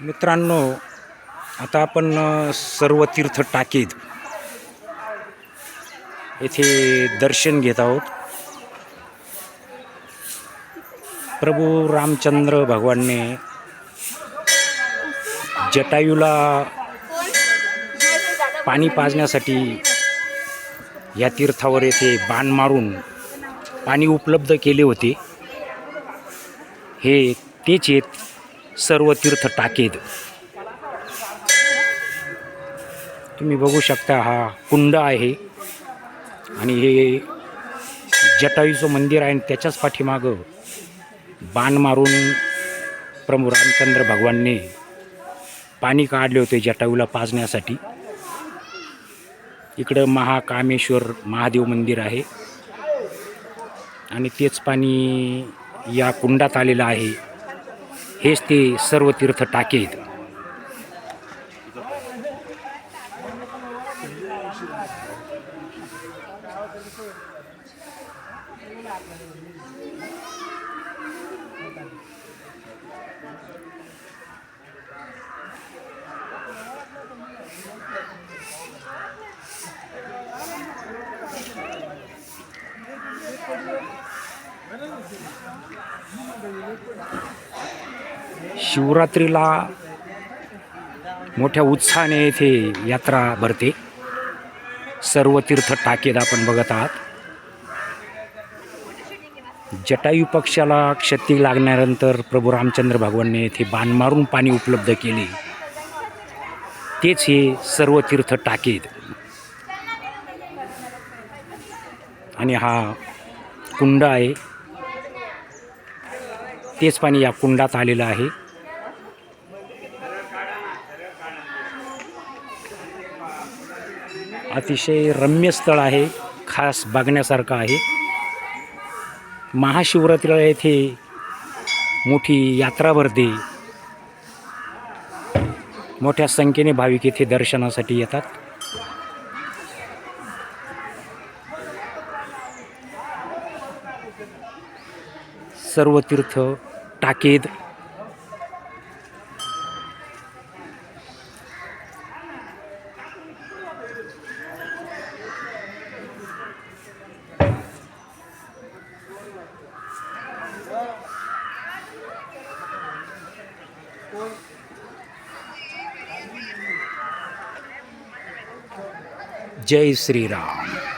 मित्रांनो आता आपण सर्व तीर्थ टाकीत येथे दर्शन घेत आहोत. प्रभू रामचंद्र भगवानने जटायूला पाणी पाजण्यासाठी या तीर्थावर येथे बाण मारून पाणी उपलब्ध केले होते. हे तेच आहेत सर्व तीर्थ टाकेद तुम्ही बघू शकता हा कुंड आहे. आणि हे जटायूचं मंदिर आहे आणि त्याच्याच पाठीमागं बाण मारून प्रभू रामचंद्र भगवानने पाणी काढले होते जटायूला पाजण्यासाठी. इकडं महाकामेश्वर महादेव मंदिर आहे. आणि तेच पाणी या कुंडात आलेलं आहे. हेच ते सर्व तीर्थ टाकेत शिवरात्रीला मोठ्या उत्साहाने येथे यात्रा भरते. सर्व तीर्थ टाकेद आपण बघत आहात. जटायू पक्षाला क्षती लागल्यानंतर प्रभू रामचंद्र भगवानने येथे बाण मारून पाणी उपलब्ध केले. तेच हे सर्व तीर्थ टाकेद आणि हा कुंड आहे. तेच पाणी या कुंडात आलेलं आहे. अतिशय रम्य स्थळ आहे खास बघण्यासारखं आहे. महाशिवरात्रीला येथे मोठी यात्रा भरते. मोठ्या संख्येने भाविक येथे दर्शनासाठी येतात. सर्व तीर्थ टाकेद जय श्रीराम.